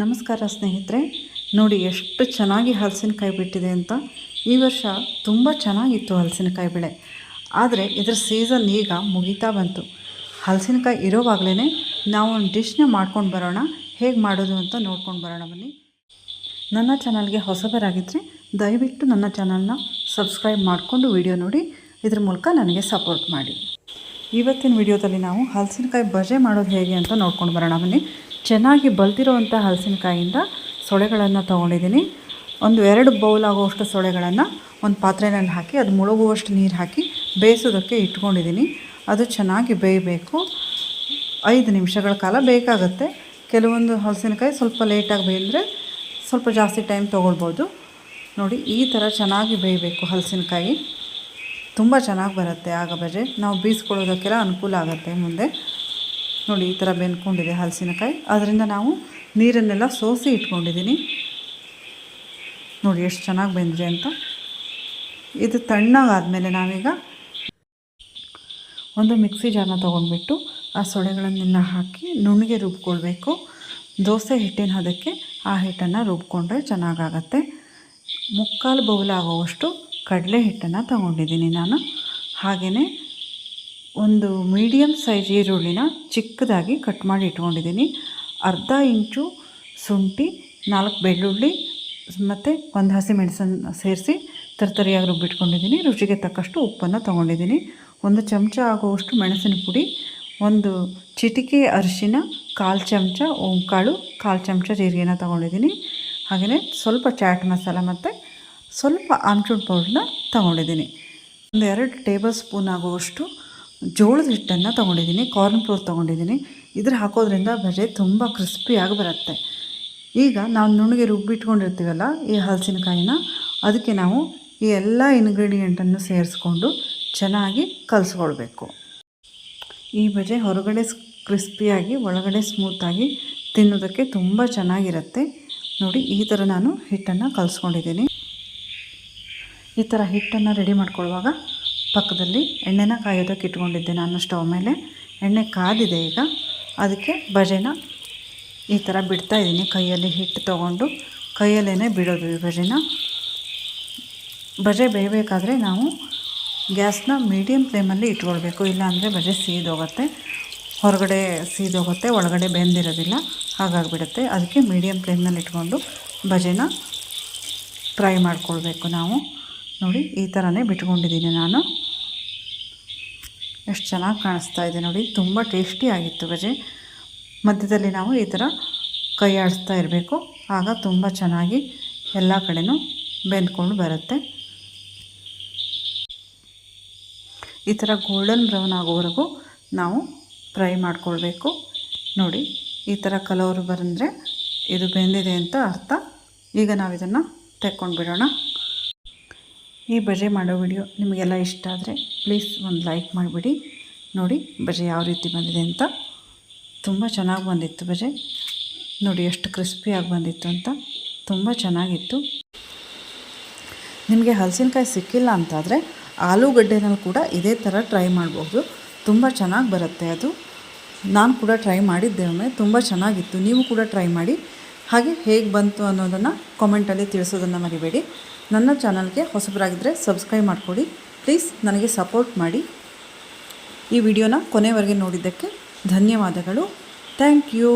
ನಮಸ್ಕಾರ ಸ್ನೇಹಿತರೆ. ನೋಡಿ ಎಷ್ಟು ಚೆನ್ನಾಗಿ ಹಲಸಿನಕಾಯಿ ಬಿಟ್ಟಿದೆ ಅಂತ. ಈ ವರ್ಷ ತುಂಬ ಚೆನ್ನಾಗಿತ್ತು ಹಲಸಿನಕಾಯಿ ಬೆಳೆ. ಆದರೆ ಇದರ ಸೀಸನ್ ಈಗ ಮುಗಿತಾ ಬಂತು. ಹಲಸಿನಕಾಯಿ ಇರೋವಾಗಲೇ ನಾವು ಒಂದು ಡಿಶ್ನ ಮಾಡ್ಕೊಂಡು ಬರೋಣ. ಹೇಗೆ ಮಾಡೋದು ಅಂತ ನೋಡ್ಕೊಂಡು ಬರೋಣ ಬನ್ನಿ. ನನ್ನ ಚಾನಲ್ಗೆ ಹೊಸಬರಾಗಿದ್ದರೆ ದಯವಿಟ್ಟು ನನ್ನ ಚಾನಲ್ನ ಸಬ್ಸ್ಕ್ರೈಬ್ ಮಾಡಿಕೊಂಡು ವಿಡಿಯೋ ನೋಡಿ. ಇದ್ರ ಮೂಲಕ ನನಗೆ ಸಪೋರ್ಟ್ ಮಾಡಿ. ಇವತ್ತಿನ ವಿಡಿಯೋದಲ್ಲಿ ನಾವು ಹಲಸಿನಕಾಯಿ ಬಜೆ ಮಾಡೋದು ಹೇಗೆ ಅಂತ ನೋಡ್ಕೊಂಡು ಬರೋಣ ಬನ್ನಿ. ಚೆನ್ನಾಗಿ ಬಲ್ತಿರೋವಂಥ ಹಲಸಿನಕಾಯಿಂದ ಸೊಳೆಗಳನ್ನು ತೊಗೊಂಡಿದ್ದೀನಿ. ಒಂದು ಎರಡು ಬೌಲ್ ಆಗುವಷ್ಟು ಸೊಳೆಗಳನ್ನು ಒಂದು ಪಾತ್ರೆನಲ್ಲಿ ಹಾಕಿ, ಅದು ಮುಳುಗುವಷ್ಟು ನೀರು ಹಾಕಿ ಬೇಯಿಸೋದಕ್ಕೆ ಇಟ್ಕೊಂಡಿದ್ದೀನಿ. ಅದು ಚೆನ್ನಾಗಿ ಬೇಯಬೇಕು. ಐದು ನಿಮಿಷಗಳ ಕಾಲ ಬೇಕಾಗುತ್ತೆ. ಕೆಲವೊಂದು ಹಲಸಿನಕಾಯಿ ಸ್ವಲ್ಪ ಲೇಟಾಗಿ ಬೇಯಿದ್ರೆ ಸ್ವಲ್ಪ ಜಾಸ್ತಿ ಟೈಮ್ ತೊಗೊಳ್ಬೋದು. ನೋಡಿ, ಈ ಥರ ಚೆನ್ನಾಗಿ ಬೇಯಬೇಕು ಹಲಸಿನಕಾಯಿ. ತುಂಬ ಚೆನ್ನಾಗಿ ಬರುತ್ತೆ ಆಗ ಬಜೆ. ನಾವು ಬೀಸ್ಕೊಳ್ಳೋದಕ್ಕೆಲ್ಲ ಅನುಕೂಲ ಆಗುತ್ತೆ ಮುಂದೆ. ನೋಡಿ ಈ ಥರ ಬೆಂದ್ಕೊಂಡಿದೆ ಹಲಸಿನಕಾಯಿ. ಅದರಿಂದ ನಾವು ನೀರನ್ನೆಲ್ಲ ಸೋಸಿ ಇಟ್ಕೊಂಡಿದ್ದೀನಿ ನೋಡಿ ಎಷ್ಟು ಚೆನ್ನಾಗಿ ಬೆಂದಿದೆ ಅಂತ. ಇದು ತಣ್ಣಗಾದಮೇಲೆ ನಾವೀಗ ಒಂದು ಮಿಕ್ಸಿ ಜಾರನ್ನ ತೊಗೊಂಡ್ಬಿಟ್ಟು ಆ ಸೊಳೆಗಳನ್ನೆಲ್ಲ ಹಾಕಿ ನುಣ್ಣಗೆ ರುಬ್ಕೊಳ್ಬೇಕು. ದೋಸೆ ಹಿಟ್ಟಿನ ಹದಕ್ಕೆ ಆ ಹಿಟ್ಟನ್ನು ರುಬ್ಕೊಂಡ್ರೆ ಚೆನ್ನಾಗಾಗತ್ತೆ. ಮುಕ್ಕಾಲು ಬೌಲಾಗುವಷ್ಟು ಕಡಲೆ ಹಿಟ್ಟನ್ನು ತಗೊಂಡಿದ್ದೀನಿ ನಾನು. ಹಾಗೆಯೇ ಒಂದು ಮೀಡಿಯಮ್ ಸೈಜ್ ಈರುಳ್ಳಿನ ಚಿಕ್ಕದಾಗಿ ಕಟ್ ಮಾಡಿ ಇಟ್ಕೊಂಡಿದ್ದೀನಿ. ಅರ್ಧ ಇಂಚು ಶುಂಠಿ, ನಾಲ್ಕು ಬೆಳ್ಳುಳ್ಳಿ, ಮತ್ತು ಒಂದು ಹಸಿಮೆಣಸನ್ನು ಸೇರಿಸಿ ತರತರಿಯಾಗಿ ರುಬ್ಬಿಟ್ಕೊಂಡಿದ್ದೀನಿ. ರುಚಿಗೆ ತಕ್ಕಷ್ಟು ಉಪ್ಪನ್ನು ತೊಗೊಂಡಿದ್ದೀನಿ. ಒಂದು ಚಮಚ ಆಗುವಷ್ಟು ಮೆಣಸಿನ ಪುಡಿ, ಒಂದು ಚಿಟಿಕೆ ಅರಿಶಿನ, ಕಾಲು ಚಮಚ ಓಂಕಾಳು, ಕಾಲು ಚಮಚ ಜೀರಿಗೆನ ತೊಗೊಂಡಿದ್ದೀನಿ. ಹಾಗೆಯೇ ಸ್ವಲ್ಪ ಚಾಟ್ ಮಸಾಲ ಮತ್ತು ಸ್ವಲ್ಪ ಆಮ್ಚೂರ್ ಪೌಡ್ರನ್ನ ತೊಗೊಂಡಿದ್ದೀನಿ. ಒಂದು ಎರಡು ಟೇಬಲ್ ಸ್ಪೂನ್ ಆಗುವಷ್ಟು ಜೋಳದ ಹಿಟ್ಟನ್ನು ತೊಗೊಂಡಿದ್ದೀನಿ ಕಾರ್ನ್ ಫ್ಲೋರ್ ತೊಗೊಂಡಿದ್ದೀನಿ. ಇದ್ರ ಹಾಕೋದ್ರಿಂದ ಬಜೆ ತುಂಬ ಕ್ರಿಸ್ಪಿಯಾಗಿ ಬರುತ್ತೆ. ಈಗ ನಾವು ನುಣ್ಣಗೆ ರುಬ್ಬಿಟ್ಕೊಂಡಿರ್ತೀವಲ್ಲ ಈ ಹಲಸಿನಕಾಯಿನ, ಅದಕ್ಕೆ ನಾವು ಈ ಎಲ್ಲ ಇಂಗ್ರೀಡಿಯೆಂಟನ್ನು ಸೇರಿಸ್ಕೊಂಡು ಚೆನ್ನಾಗಿ ಕಲಿಸ್ಕೊಳ್ಬೇಕು. ಈ ಬಜೆ ಹೊರಗಡೆ ಕ್ರಿಸ್ಪಿಯಾಗಿ ಒಳಗಡೆ ಸ್ಮೂತಾಗಿ ತಿನ್ನೋದಕ್ಕೆ ತುಂಬ ಚೆನ್ನಾಗಿರುತ್ತೆ. ನೋಡಿ, ಈ ಥರ ನಾನು ಹಿಟ್ಟನ್ನು ಕಲಿಸ್ಕೊಂಡಿದ್ದೀನಿ. ಈ ಥರ ಹಿಟ್ಟನ್ನು ರೆಡಿ ಮಾಡ್ಕೊಳ್ಳುವಾಗ ಪಕ್ಕದಲ್ಲಿ ಎಣ್ಣೆನ ಕಾಯೋದಕ್ಕೆ ಇಟ್ಕೊಂಡಿದ್ದೆ ನಾನು ಸ್ಟವ್ ಮೇಲೆ. ಎಣ್ಣೆ ಕಾದಿದೆ ಈಗ. ಅದಕ್ಕೆ ಬಜೆನ ಈ ಥರ ಬಿಡ್ತಾ ಇದ್ದೀನಿ. ಕೈಯಲ್ಲಿ ಹಿಟ್ಟು ತೊಗೊಂಡು ಕೈಯಲ್ಲೇ ಬಿಡೋದು ಈ ಬಜೆನ. ಬಜೆ ಬೇಯಬೇಕಾದ್ರೆ ನಾವು ಗ್ಯಾಸ್ನ ಮೀಡಿಯಮ್ ಫ್ಲೇಮಲ್ಲಿ ಇಟ್ಕೊಳ್ಬೇಕು. ಇಲ್ಲಾಂದರೆ ಬಜೆ ಸೀದೋಗುತ್ತೆ. ಹೊರಗಡೆ ಸೀದೋಗುತ್ತೆ, ಒಳಗಡೆ ಬೆಂದಿರೋದಿಲ್ಲ. ಹಾಗಾಗಿಬಿಡುತ್ತೆ. ಅದಕ್ಕೆ ಮೀಡಿಯಮ್ ಫ್ಲೇಮ್ನಲ್ಲಿ ಇಟ್ಕೊಂಡು ಬಜೆನ ಫ್ರೈ ಮಾಡ್ಕೊಳ್ಬೇಕು ನಾವು. ನೋಡಿ, ಈ ಥರನೇ ಬಿಟ್ಕೊಂಡಿದ್ದೀನಿ ನಾನು. ಎಷ್ಟು ಚೆನ್ನಾಗಿ ಕಾಣಿಸ್ತಾ ಇದೆ ನೋಡಿ, ತುಂಬ ಟೇಸ್ಟಿಯಾಗಿತ್ತು ಬಜೆ ಮಧ್ಯದಲ್ಲಿ ನಾವು ಈ ಥರ ಕೈ ಆಡಿಸ್ತಾ ಇರಬೇಕು. ಆಗ ತುಂಬ ಚೆನ್ನಾಗಿ ಎಲ್ಲ ಕಡೆನೂ ಬೆಂದ್ಕೊಂಡು ಬರುತ್ತೆ. ಈ ಥರ ಗೋಲ್ಡನ್ ಬ್ರೌನ್ ಆಗೋವರೆಗೂ ನಾವು ಫ್ರೈ ಮಾಡ್ಕೊಳ್ಬೇಕು. ನೋಡಿ, ಈ ಥರ ಕಲರ್ ಬಂದರೆ ಇದು ಬೆಂದಿದೆ ಅಂತ ಅರ್ಥ. ಈಗ ನಾವು ಇದನ್ನು ತೆಕ್ಕೊಂಡು ಬಿಡೋಣ ಈ ಬಜೆ ಮಾಡೋ ವಿಡಿಯೋ ನಿಮಗೆಲ್ಲ ಇಷ್ಟ ಆದರೆ ಪ್ಲೀಸ್ ಒಂದು ಲೈಕ್ ಮಾಡಿಬಿಡಿ. ನೋಡಿ ಬಜೆ ಯಾವ ರೀತಿ ಬಂದಿದೆ ಅಂತ. ತುಂಬ ಚೆನ್ನಾಗಿ ಬಂದಿತ್ತು ಬಜೆ ನೋಡಿ, ಎಷ್ಟು ಕ್ರಿಸ್ಪಿಯಾಗಿ ಬಂದಿತ್ತು ಅಂತ. ತುಂಬ ಚೆನ್ನಾಗಿತ್ತು. ನಿಮಗೆ ಹಲಸಿನಕಾಯಿ ಸಿಕ್ಕಿಲ್ಲ ಅಂತಾದರೆ ಆಲೂಗಡ್ಡೆನಲ್ಲಿ ಕೂಡ ಇದೇ ಥರ ಟ್ರೈ ಮಾಡಬಹುದು ತುಂಬ ಚೆನ್ನಾಗಿ ಬರುತ್ತೆ ಅದು. ನಾನು ಕೂಡ ಟ್ರೈ ಮಾಡಿದ್ದೆ ಒಮ್ಮೆ. ತುಂಬ ಚೆನ್ನಾಗಿತ್ತು. ನೀವು ಕೂಡ ಟ್ರೈ ಮಾಡಿ. ಹಾಗೆ ಹೇಗೆ ಬಂತು ಅನ್ನೋದನ್ನು ಕಾಮೆಂಟಲ್ಲಿ ತಿಳಿಸೋದನ್ನು ಮರಿಬೇಡಿ. ನನ್ನ ಚಾನಲ್ಗೆ ಹೊಸಬರಾಗಿದ್ದರೆ ಸಬ್ಸ್ಕ್ರೈಬ್ ಮಾಡಿಕೊಡಿ. ಪ್ಲೀಸ್ ನನಗೆ ಸಪೋರ್ಟ್ ಮಾಡಿ. ಈ ವಿಡಿಯೋನ ಕೊನೆವರೆಗೆ ನೋಡಿದ್ದಕ್ಕೆ ಧನ್ಯವಾದಗಳು. Thank you.